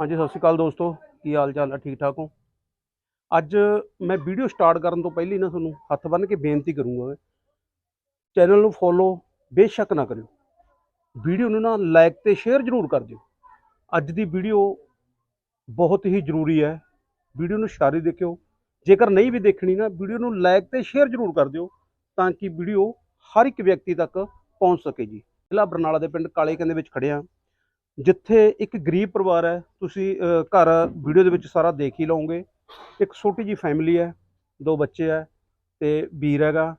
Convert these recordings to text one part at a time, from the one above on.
ਹਾਂਜੀ, ਸਤਿ ਸ਼੍ਰੀ ਅਕਾਲ ਦੋਸਤੋ। ਕੀ ਹਾਲ ਚਾਲ ਹੈ ਠੀਕ ਠਾਕ ਹੋ? ਅੱਜ ਮੈਂ ਵੀਡੀਓ ਸਟਾਰਟ ਕਰਨ ਤੋਂ ਪਹਿਲਾਂ ਨਾ ਤੁਹਾਨੂੰ ਹੱਥ ਬੰਨ੍ਹ ਕੇ ਬੇਨਤੀ ਕਰੂੰਗਾ ਚੈਨਲ ਨੂੰ ਫੋਲੋ ਬੇਸ਼ੱਕ ਨਾ ਕਰਿਓ। ਵੀਡੀਓ ਨੂੰ ਨਾ ਲਾਈਕ ਤੇ ਸ਼ੇਅਰ ਜ਼ਰੂਰ ਕਰ ਦਿਓ। ਅੱਜ ਦੀ ਵੀਡੀਓ ਬਹੁਤ ਹੀ ਜ਼ਰੂਰੀ ਹੈ। ਵੀਡੀਓ ਨੂੰ ਸਾਰੀ ਦੇਖਿਓ। ਜੇਕਰ ਨਹੀਂ ਵੀ ਦੇਖਣੀ ਨਾ, ਵੀਡੀਓ ਨੂੰ ਲਾਈਕ ਤੇ ਸ਼ੇਅਰ ਜ਼ਰੂਰ ਕਰ ਦਿਓ ਤਾਂ ਕਿ ਵੀਡੀਓ ਹਰ ਇੱਕ ਵਿਅਕਤੀ ਤੱਕ ਪਹੁੰਚ ਸਕੇ ਜੀ। ਜ਼ਿਲ੍ਹਾ ਬਰਨਾਲਾ ਦੇ ਪਿੰਡ ਕਾਲੇ ਕੰਦੇ ਵਿੱਚ ਖੜਿਆ ਜਿੱਥੇ ਇੱਕ ਗਰੀਬ ਪਰਿਵਾਰ ਹੈ, ਤੁਸੀਂ ਘਰ ਵੀਡੀਓ ਦੇ ਵਿੱਚ ਸਾਰਾ ਦੇਖ ਹੀ ਲਓਗੇ। ਇੱਕ ਛੋਟੀ ਜੀ ਫੈਮਿਲੀ ਹੈ, ਦੋ ਬੱਚੇ ਹੈ ਤੇ ਵੀਰ ਹੈਗਾ।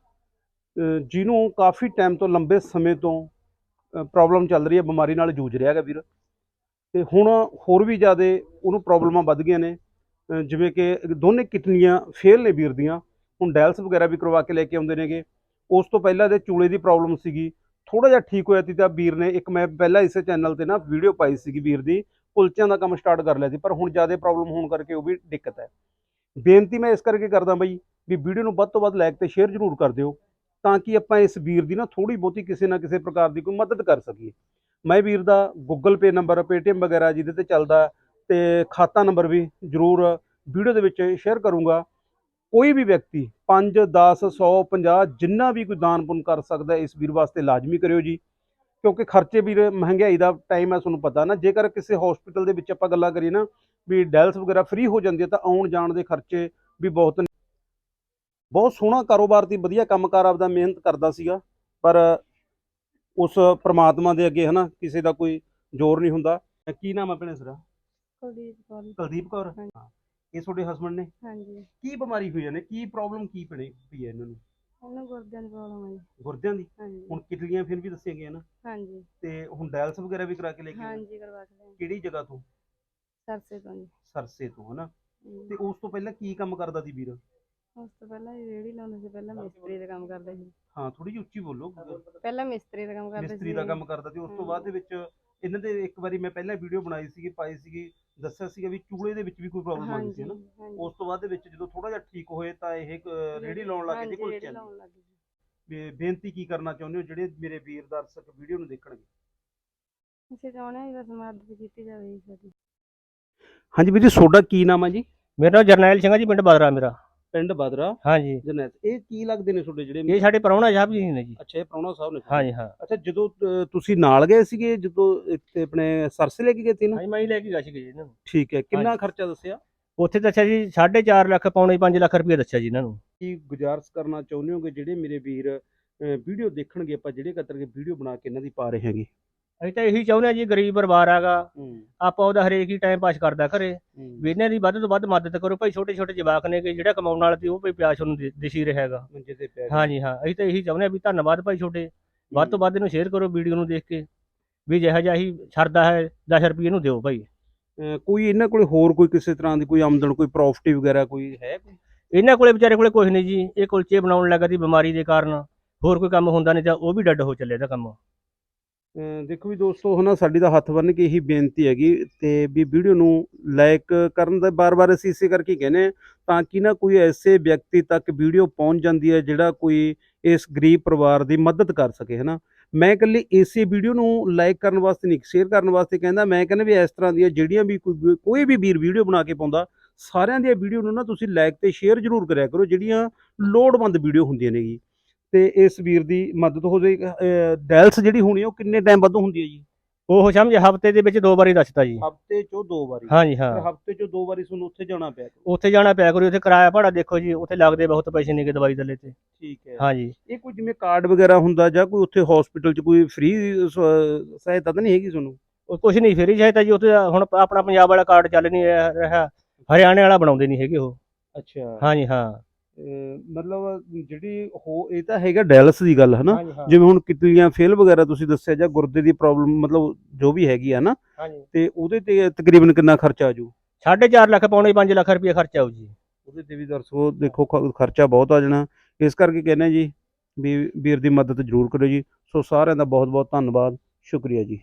ਜਿਹਨੂੰ ਕਾਫੀ ਟਾਈਮ ਤੋਂ ਲੰਬੇ ਸਮੇਂ ਤੋਂ ਪ੍ਰੋਬਲਮ ਚੱਲ ਰਹੀ ਹੈ, ਬਿਮਾਰੀ ਨਾਲ ਜੂਝ ਰਿਹਾ ਹੈਗਾ ਵੀਰ। ਤੇ ਹੁਣ ਹੋਰ ਵੀ ਜ਼ਿਆਦਾ ਉਹਨੂੰ ਪ੍ਰੋਬਲਮਾਂ ਵੱਧ ਗਈਆਂ ਨੇ। ਜਿਵੇਂ ਕਿ ਦੋਨੇ ਕਿਡਨੀਆਂ ਫੇਲ ਨੇ ਵੀਰ ਦੀਆਂ। ਹੁਣ ਡਾਇਲਸ ਵਗੈਰਾ ਵੀ ਕਰਵਾ ਕੇ ਲੈ ਕੇ ਆਉਂਦੇ ਨੇਗੇ। ਉਸ ਤੋਂ ਪਹਿਲਾਂ ਦੇ ਚੂਲੇ ਦੀ ਪ੍ਰੋਬਲਮ ਸੀਗੀ ਥੋੜਾ ਜਿਹਾ ਠੀਕ ਹੋਇਆ ਸੀ ਤਾਂ ਵੀਰ ਨੇ ਇੱਕ ਮੈਂ ਪਹਿਲਾਂ ਇਸੇ ਚੈਨਲ ਤੇ ਨਾ ਵੀਡੀਓ ਪਾਈ ਸੀਗੀ ਵੀਰ ਦੀ ਕੁਲਚਿਆਂ ਦਾ ਕੰਮ ਸਟਾਰਟ ਕਰ ਲਿਆ ਸੀ, ਪਰ ਹੁਣ ਜ਼ਿਆਦਾ ਪ੍ਰੋਬਲਮ ਹੋਣ ਕਰਕੇ ਉਹ ਵੀ ਦਿੱਕਤ ਹੈ। ਬੇਨਤੀ ਮੈਂ ਇਸ ਕਰਕੇ ਕਰਦਾ ਬਈ ਵੀ ਵੀਡੀਓ ਨੂੰ ਵੱਧ ਤੋਂ ਵੱਧ ਲਾਈਕ ਤੇ ਸ਼ੇਅਰ ਜ਼ਰੂਰ ਕਰ ਦਿਓ, ਤਾਂ ਕਿ ਆਪਾਂ ਇਸ ਵੀਰ ਦੀ ਨਾ ਥੋੜੀ ਬਹੁਤੀ ਕਿਸੇ ਨਾ ਕਿਸੇ ਪ੍ਰਕਾਰ ਦੀ ਕੋਈ ਮਦਦ ਕਰ ਸਕੀਏ। ਮੈਂ ਵੀਰ ਦਾ ਗੂਗਲ ਪੇ ਨੰਬਰ ਪੇਟੀਐਮ ਵਗੈਰਾ ਜਿਹਦੇ ਤੇ ਚੱਲਦਾ, ਤੇ ਖਾਤਾ ਨੰਬਰ ਵੀ ਜ਼ਰੂਰ ਵੀਡੀਓ ਦੇ ਵਿੱਚ ਸ਼ੇਅਰ ਕਰੂੰਗਾ। ਕੋਈ ਵੀ ਵਿਅਕਤੀ 5 10 100 50 ਜਿੰਨਾ ਵੀ ਕੋਈ ਦਾਨ ਪੁੰਨ ਕਰ ਸਕਦਾ ਇਸ ਵੀਰ ਵਾਸਤੇ ਲਾਜ਼ਮੀ ਕਰਿਓ ਜੀ। ਕਿਉਂਕਿ ਖਰਚੇ ਵੀ ਮਹਿੰਗਾਈ ਦਾ ਟਾਈਮ ਹੈ ਤੁਹਾਨੂੰ ਪਤਾ ਨਾ ਜੇਕਰ ਕਿਸੇ ਹਸਪੀਟਲ ਦੇ ਵਿੱਚ ਆਪਾਂ ਗੱਲਾਂ ਕਰੀਏ ਨਾ ਵੀ ਡੈਲਸ ਵਗੈਰਾ ਫ੍ਰੀ ਹੋ ਜਾਂਦੀ ਹੈ ਤਾਂ ਆਉਣ ਜਾਣ ਦੇ ਖਰਚੇ ਵੀ ਬਹੁਤ ਬਹੁਤ ਸੋਹਣਾ ਕਾਰੋਬਾਰ ਦੀ ਵਧੀਆ ਕੰਮਕਾਰ ਆਪਦਾ ਮਿਹਨਤ ਕਰਦਾ ਸੀਗਾ ਪਰ ਉਸ ਪ੍ਰਮਾਤਮਾ ਦੇ ਅੱਗੇ ਹਨਾ ਕਿਸੇ ਦਾ ਕੋਈ ਜ਼ੋਰ ਨਹੀਂ ਹੁੰਦਾ। ਕੀ ਨਾਮ ਆਪਣੇ ਸਰਾ ਕੁਲਦੀਪ ਕੌਰ। ਕੁਲਦੀਪ ਕੌਰ। ਇਹ ਤੁਹਾਡੇ ਹਸਬੰਡ ਨੇ? ਹਾਂਜੀ। ਕੀ ਬਿਮਾਰੀ ਹੋਈ ਨੇ ਕੀ ਪ੍ਰੋਬਲਮ ਕੀ ਪਣੀ ਪਈ ਹੈ ਇਹਨਾਂ? ਨੂੰ ਉਹਨੂੰ ਗੁਰਦਿਆਂ ਦੀ ਪ੍ਰੋਬਲਮ ਜੀ। ਗੁਰਦਿਆਂ ਦੀ? ਹਾਂਜੀ। ਹੁਣ ਕਿਡਨੀਆਂ ਫਿਰ ਵੀ ਦੱਸੀਆਂ ਗਈਆਂ ਨਾ? ਹਾਂਜੀ। ਤੇ ਹੁਣ ਡਾਇਲਸ ਵਗੈਰਾ ਵੀ ਕਰਾ ਕੇ ਲੈ ਕੇ ਆਏ? ਹਾਂਜੀ ਕਰਵਾ ਕੇ ਲਿਆਏ ਕਿਹੜੀ ਜਗ੍ਹਾ ਤੋਂ? ਸਰਸੇ ਤੋਂ ਜੀ। ਸਰਸੇ ਤੋਂ ਹਨਾ? ਤੇ ਉਸ ਤੋਂ ਪਹਿਲਾਂ ਕੀ ਕੰਮ ਕਰਦਾ ਸੀ ਵੀਰ? ਉਸ ਤੋਂ ਪਹਿਲਾਂ ਜੀ ਰੇਹੜੀ ਲਾਉਂਦੇ ਸੀ ਪਹਿਲਾਂ ਮਿਸਤਰੀ ਦਾ ਕੰਮ ਕਰਦੇ ਸੀ। ਹਾਂ ਥੋੜੀ ਜਿਹੀ ਉੱਚੀ ਬੋਲੋ। ਪਹਿਲਾਂ ਮਿਸਤਰੀ ਦਾ ਕੰਮ ਕਰਦੇ ਸੀ ਮਿਸਤਰੀ ਦਾ ਕੰਮ ਕਰਦਾ ਸੀ ਉਸ ਤੋਂ ਬਾਅਦ ਦੇ ਵਿੱਚ ਇਹਨਾਂ ਦੇ ਇੱਕ ਵਾਰੀ ਮੈਂ ਪਹਿਲਾਂ ਵੀਡੀਓ ਬਣਾਈ ਸੀਗੀ ਪਾਈ ਸੀਗੀ। ਦੱਸਿਆ ਸੀਗਾ ਵੀ ਚੂਲੇ ਦੇ ਵਿੱਚ ਵੀ ਕੋਈ ਪ੍ਰੋਬਲਮ ਆਈ ਸੀ ਹਾਂਜੀ ਉਸ ਤੋਂ ਬਾਅਦ ਦੇ ਵਿੱਚ ਜਦੋਂ ਥੋੜਾ ਜਿਹਾ ਠੀਕ ਹੋਏ ਤਾਂ ਇਹ ਰੇੜੀ ਲਾਉਣ ਲੱਗ ਗਏ ਜੀ ਹਾਂਜੀ, ਕੋਲ ਰੇਹੜੀ ਚੱਲ ਲਾਉਣ ਲੱਗ ਗਏ ਜੀ। ਵੀ ਬੇਨਤੀ ਕੀ ਕਰਨਾ ਚਾਹੁੰਦੇ ਹੋ ਜਿਹੜੇ ਮੇਰੇ ਵੀਰ ਦਰਸ਼ਕ ਵੀਡੀਓ ਨੂੰ ਦੇਖਣਗੇ? ਅਸੀਂ ਚਾਹੁੰਦੇ ਹਾਂ ਬਸ ਮਦਦ ਕੀਤੀ ਜਾਵੇ ਜੀ ਸਾਡੀ। ਹਾਂਜੀ ਵੀਰ ਜੀ ਤੁਹਾਡਾ ਕੀ ਨਾਮ ਹੈ ਜੀ? ਮੇਰਾ ਨਾਮ ਜਰਨੈਲ ਸਿੰਘ ਆ ਜੀ ਪਿੰਡ ਬਦਰਾ ਮੇਰਾ। ਪਿੰਡ ਬਦਰਾ ਹਾਂਜੀ। ਜਨੈਤ ਇਹ ਕੀ ਲੱਗਦੇ ਨੇ ਤੁਹਾਡੇ ਜਿਹੜੇ ਇਹ ਸਾਡੇ ਪ੍ਰਾਹੁਣਾ ਸਾਹਿਬ ਜੀ ਨੇ ਜੀ। ਅੱਛਾ ਇਹ ਪ੍ਰਾਹੁਣਾ ਸਾਹਿਬ ਨੇ। ਹਾਂਜੀ ਹਾਂ। ਅੱਛਾ ਜਦੋਂ ਅ, ਤੁਸੀਂ ਨਾਲ ਗਏ ਸੀਗੇ ਜਦੋਂ ਇੱਥੇ ਆਪਣੇ ਸਰਸੇ ਲੈ ਕੇ ਗਏ ਸੀ ਨਾ ਹਾਂਜੀ ਮੈਂ ਹੀ ਲੈ ਕੇ ਗਿਆ ਸੀ ਜੀ ਇਹਨਾਂ ਨੂੰ। ਠੀਕ ਹੈ। ਕਿੰਨਾ ਹਾਂਜੀ। ਖਰਚਾ ਦੱਸਿਆ? ਉੱਥੇ ਦੱਸਿਆ ਜੀ 4.5 ਲੱਖ ਪੌਣੇ 5 ਲੱਖ ਰੁਪਏ ਦੱਸਿਆ ਜੀ ਇਹਨਾਂ ਨੂੰ। ਕੀ ਗੁਜ਼ਾਰਿਸ਼ ਕਰਨਾ ਚਾਹੁੰਦੇ ਹੋ ਕਿ ਜਿਹੜੇ ਮੇਰੇ ਵੀਰ ਵੀਡੀਓ ਦੇਖਣਗੇ ਆਪਾਂ ਜਿਹੜੇ ਕਤਰ ਕੇ ਵੀਡੀਓ ਬਣਾ ਕੇ ਇਹਨਾਂ ਦੀ ਪਾ ਰਹੇ ਹੈਗੇ? ਅਸੀਂ ਤਾਂ ਇਹੀ ਚਾਹੁੰਦੇ ਆ ਜੀ ਗਰੀਬ ਪਰਿਵਾਰ ਆਗਾ ਆਪਾਂ ਉਹਦਾ ਹਰੇਕ ਹੀ ਟਾਈਮ ਪਾਸ ਕਰਦਾ ਘਰੇ। ਵੀ ਇਹਨਾਂ ਦੀ ਵੱਧ ਤੋਂ ਵੱਧ ਮਦਦ ਕਰੋ। ਭਾਈ ਛੋਟੇ ਛੋਟੇ ਜਵਾਕ ਨੇ ਕਿ ਜਿਹੜਾ ਕਮਾਉਣ ਵਾਲਾ ਤੇ ਉਹ ਭਾਈ ਪਿਆਸ ਦਿ- ਦਿਸੀ ਰਿਹਾ ਹੈਗਾ। ਹਾਂਜੀ ਹਾਂ। ਅਸੀਂ ਤਾਂ ਇਹੀ ਚਾਹੁੰਦੇ ਆ ਵੀ ਧੰਨਵਾਦ ਭਾਈ ਛੋਟੇ। ਵੱਧ ਤੋਂ ਵੱਧ ਇਹਨੂੰ ਸ਼ੇਅਰ ਕਰੋ ਵੀਡੀਓ ਨੂੰ ਦੇਖ ਕੇ। ਵੀ ਜਿਹੜਾ ਜਿਹਾ ਹੀ ਛਰਦਾ ਹੈ 10 ਰੁਪਏ ਇਹਨੂੰ ਦਿਓ ਭਾਈ। ਕੋਈ ਇਹਨਾਂ ਕੋਲੇ ਹੋਰ ਕੋਈ ਕਿਸੇ ਤਰ੍ਹਾਂ ਦੀ ਕੋਈ ਆਮਦਨ ਕੋਈ ਪ੍ਰੋਫਿਟ ਵਗੈਰਾ ਕੋਈ ਹੈ ਕੋਈ? ਇਹਨਾਂ ਕੋਲੇ ਵਿਚਾਰੇ ਕੋਲੇ ਕੁਝ ਨਹੀਂ ਜੀ। ਇਹ ਕੁਲਚੇ ਬਣਾਉਣ ਲੱਗਾ ਦੀ ਬਿਮਾਰੀ ਦੇ ਕਾਰਨ। ਹੋਰ ਕੋਈ ਕੰਮ ਹੁੰਦਾ ਨਹੀਂ ਤਾਂ ਉਹ ਵੀ ਡੱਡ ਹੋ ਚੱਲੇ ਇਹਦਾ ਕੰਮ। ਦੇਖੋ ਵੀ ਦੋਸਤੋ ਹਨਾ ਸਾਡੀ ਦਾ ਹੱਥ ਬੰਨ ਕੇ ਇਹੀ ਬੇਨਤੀ ਹੈਗੀ ਤੇ ਵੀ ਵੀਡੀਓ ਨੂੰ ਲਾਈਕ ਕਰਨ ਦਾ ਬਾਰ-ਬਾਰ ਅਸੀਂ ਇਸੇ ਕਰਕੇ ਹੀ ਕਹਿੰਦੇ ਹਾਂ, ਤਾਂ ਕਿ ਨਾ ਕੋਈ ਐਸੇ ਵਿਅਕਤੀ ਤੱਕ ਵੀਡੀਓ ਪਹੁੰਚ ਜਾਂਦੀ ਹੈ ਜਿਹੜਾ ਕੋਈ ਇਸ ਗਰੀਬ ਪਰਿਵਾਰ ਦੀ ਮਦਦ ਕਰ ਸਕੇ, ਹਨਾ? ਮੈਂ ਇਕੱਲੀ ਇਸੇ ਵੀਡੀਓ ਨੂੰ ਲਾਈਕ ਕਰਨ ਵਾਸਤੇ ਨਹੀਂ ਸ਼ੇਅਰ ਕਰਨ ਵਾਸਤੇ ਕਹਿੰਦਾ, ਮੈਂ ਕਹਿੰਦਾ ਵੀ ਇਸ ਤਰ੍ਹਾਂ ਦੀਆਂ ਜਿਹੜੀਆਂ ਵੀ ਕੋਈ ਕੋਈ ਵੀ ਵੀਰ ਵੀਡੀਓ ਬਣਾ ਕੇ ਪਾਉਂਦਾ, ਸਾਰਿਆਂ ਦੀਆਂ ਵੀਡੀਓ ਨੂੰ ਨਾ ਤੁਸੀਂ ਲਾਈਕ ਤੇ ਸ਼ੇਅਰ ਜ਼ਰੂਰ ਕਰਿਆ ਕਰੋ, ਜਿਹੜੀਆਂ ਲੋੜਵੰਦ ਵੀਡੀਓ ਹੁੰਦੀਆਂ ਨੇ ਜੀ ਤੇ ਇਸ ਵੀਰ ਦੀ ਮਦਦ ਹੋ ਜਾਏ ਡੈਲਸ ਜਿਹੜੀ ਹੋਣੀ ਉਹ ਕਿੰਨੇ ਟਾਈਮ ਬਾਅਦ ਹੁੰਦੀ ਹੈ ਜੀ? ਉਹ ਸਮਝ ਹਫ਼ਤੇ ਦੇ ਵਿੱਚ ਦੋ ਵਾਰੀ ਦੱਸਦਾ ਜੀ। ਹਫ਼ਤੇ ਚੋਂ ਦੋ ਵਾਰੀ। ਹਾਂਜੀ ਹਾਂ। ਹਫ਼ਤੇ ਚੋਂ ਦੋ ਵਾਰੀ ਤੁਹਾਨੂੰ ਉੱਥੇ ਜਾਣਾ ਪਿਆ। ਉੱਥੇ ਜਾਣਾ ਪਿਆ ਕਰੂ ਉੱਥੇ ਕਿਰਾਇਆ ਭਾੜਾ ਦੇਖੋ ਜੀ ਉੱਥੇ ਲੱਗਦੇ ਬਹੁਤ ਪੈਸੇ ਨੇਗੇ ਦਵਾਈ ਦੱਲੇ ਤੇ। ਠੀਕ ਹੈ। ਹਾਂਜੀ ਇਹ ਕੋਈ ਜਿਵੇਂ ਕਾਰਡ ਵਗੈਰਾ ਹੁੰਦਾ ਜਾਂ ਕੋਈ ਉੱਥੇ ਹਸਪੀਟਲ 'ਚ ਕੋਈ ਫ੍ਰੀ ਸਹਾਇਤਾ ਤਾਂ ਨਹੀਂ ਹੈਗੀ ਤੁਹਾਨੂੰ? ਉਹ ਕੁਝ ਨਹੀਂ ਫੇਰੀ ਚਾਹੀਦਾ ਜੀ ਉੱਥੇ ਹੁਣ ਆਪਣਾ ਪੰਜਾਬ ਵਾਲਾ ਕਾਰਡ ਚੱਲ ਨਹੀਂ ਰਿਹਾ। ਹਰਿਆਣੇ ਵਾਲਾ ਬਣਾਉਂਦੇ ਨਹੀਂ ਹੈਗੇ ਉਹ। ਅੱਛਾ। ਹਾਂਜੀ ਹਾਂ। ਮਤਲਬ ਜਿਹੜੀ ਹੋ ਇਹ ਤਾਂ ਹੈਗਾ ਡੈਲਸ ਦੀ ਗੱਲ ਹੈ ਨਾ ਹਾਂਜੀ ਹਾਂ। ਜਿਵੇਂ ਹੁਣ ਕਿਡਨੀਆਂ ਫੇਲ ਵਗੈਰਾ ਤੁਸੀਂ ਦੱਸਿਆ ਜਾਂ ਗੁਰਦੇ ਦੀ ਪ੍ਰੋਬਲਮ ਮਤਲਬ ਜੋ ਵੀ ਹੈਗੀ ਆ ਨਾ ਤੇ ਉਹਦੇ ਤੇ ਤਕਰੀਬਨ ਕਿੰਨਾ ਖਰਚਾ ਆ ਜੂ 4.5 ਲੱਖ ਪੌਣੇ 5 ਲੱਖ ਰੁਪਏ ਖਰਚਾ ਆਊ ਜੀ। ਉਹਦੇ ਤੇ ਵੀ ਦਰਸੋ ਦੇਖੋ ਖਰਚਾ ਬਹੁਤ ਆ ਜਾਣਾ। ਇਸ ਕਰਕੇ ਕਹਿੰਦੇ ਜੀ ਵੀਰ ਦੀ ਮਦਦ ਜ਼ਰੂਰ ਕਰੋ ਜੀ। ਸੋ ਸਾਰਿਆਂ ਦਾ ਬਹੁਤ ਬਹੁਤ ਧੰਨਵਾਦ। ਸ਼ੁਕਰੀਆ ਜੀ।